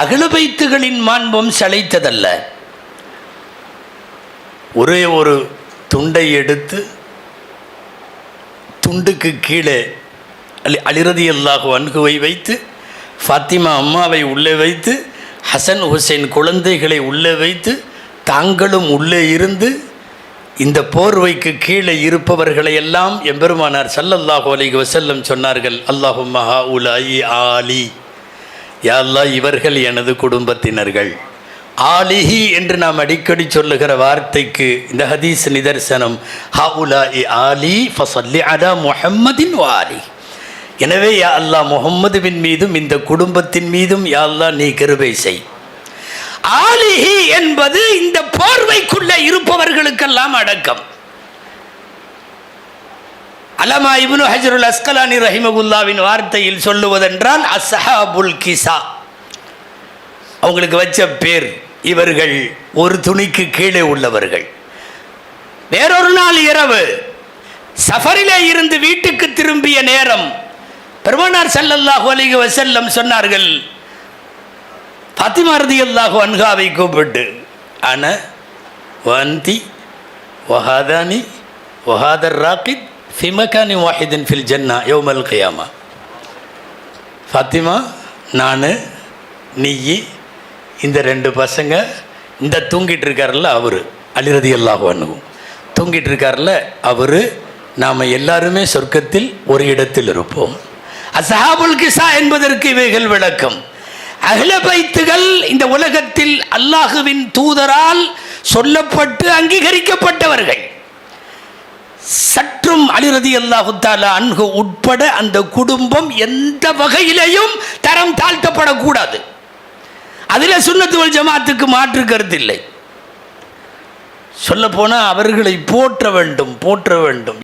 அகலபைத்துகளின் மாண்பம் சளைத்ததல்ல. ஒரே ஒரு துண்டை எடுத்து துண்டுக்கு கீழே அலி அலிரதி அல்லாஹு அன்குவை வைத்து ஃபாத்திமா அம்மாவை உள்ளே வைத்து ஹசன் ஹுசைன் குழந்தைகளை உள்ளே வைத்து தாங்களும் உள்ளே இருந்து இந்த போர்வைக்கு கீழே இருப்பவர்களை எல்லாம் எம்பெருமானார் சல்லல்லாஹு அலைஹி வசல்லம் சொன்னார்கள் அல்லாஹு மஹா உலாயி ஆலி. யா இவர்கள் எனது குடும்பத்தினர்கள். ஆலிஹி என்று நாம் அடிக்கடி சொல்லுகிற வார்த்தைக்கு இந்த ஹதீஸ் நிதர்சனம் ஹவுலா இ ஆலி ஃபசல்லி அதா முஹம்மதின் வாலி எனவே யா அல்லாஹ் முகம்மதுவின் மீதும் இந்த குடும்பத்தின் மீதும் யா நீ கிருபை செய். ஆலிஹி என்பது இந்த போர்வைக்குள்ளே இருப்பவர்களுக்கெல்லாம் அடக்கம். அலமா இப்னு ஹஜருல் அஸ்கலானி ரஹிமகுல்லாவின் வார்த்தையில் சொல்லுவதென்றால் அசஹாபுல் கிசா. அவங்களுக்கு வச்ச பேர் இவர்கள் ஒரு துணிக்கு கீழே உள்ளவர்கள். வேறொரு நாள் இரவு சஃபரிலே இருந்து வீட்டுக்கு திரும்பிய நேரம் பெருமானார் ஸல்லல்லாஹு அலிக வசல்லம் சொன்னார்கள் பத்திமாரதி அல்லாஹு அன்காவை கூப்பிட்டு அன வந்தி ஒஹாதானி ஒஹாதர் ராக்கித் ஃபி மகானி வாஹிதின் ஃபில் ஜன்னா யோமல் கியாமா ஃபத்திமா நான் நீ இந்த ரெண்டு பசங்க இந்த தூங்கிட்டு இருக்கார்ல அவர் அலிரதி அல்லாஹ் தூங்கிட்டு இருக்கார்ல அவர் நாம் எல்லாருமே சொர்க்கத்தில் ஒரு இடத்தில் இருப்போம். அசஹாபுல் கிசா என்பதற்கு இவைகள் விளக்கம். அகில பைத்துகள் இந்த உலகத்தில் அல்லாஹுவின் தூதரால் சொல்லப்பட்டு அங்கீகரிக்கப்பட்டவர்கள். அலிரதி அல்லாஹு அன்கு உட்பட அந்த குடும்பம் எந்த வகையிலையும் தரம் தாழ்த்தப்படக்கூடாது. அதில் சுண்ணத்துவல் ஜமாத்துக்கு மாற்று கருத்தில்லை சொல்லப்போனால் அவர்களை போற்ற வேண்டும் போற்ற வேண்டும்.